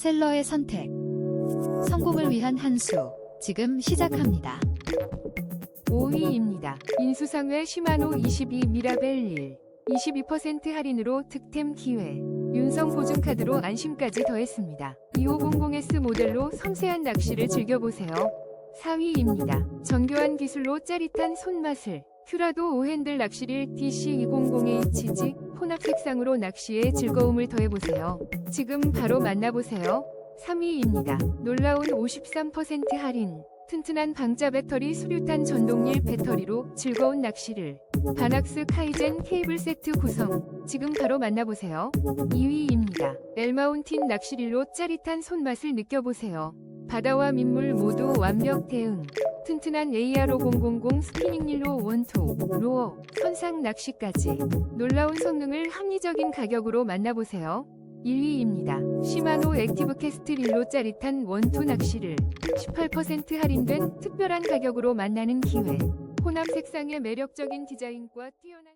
셀러의 선택. 성공을 위한 한 수. 지금 시작합니다. 5위입니다. 인수상회 시마노 22 미라벨 1. 22% 할인으로 득템 기회. 윤성 보증카드로 안심까지 더했습니다. 2500S 모델로 섬세한 낚시를 즐겨보세요. 4위입니다. 정교한 기술로 짜릿한 손맛을. 큐라도 오핸들 낚시릴 DC200HG 혼합 색상으로 낚시에 즐거움을 더해보세요. 지금 바로 만나보세요. 3위입니다. 놀라운 53% 할인. 튼튼한 방자 배터리 수류탄 전동릴 배터리로 즐거운 낚시를. 바낙스 카이젠 케이블 세트 구성. 지금 바로 만나보세요. 2위입니다. 엘마운틴 낚시릴로 짜릿한 손맛을 느껴보세요. 바다와 민물 모두 완벽 대응. 튼튼한 AR5000 스피닝 릴로 원토, 로어, 선상 낚시까지. 놀라운 성능을 합리적인 가격으로 만나보세요. 1위입니다. 시마노 액티브 캐스트 릴로 짜릿한 원투 낚시를 18% 할인된 특별한 가격으로 만나는 기회. 호남 색상의 매력적인 디자인과 뛰어난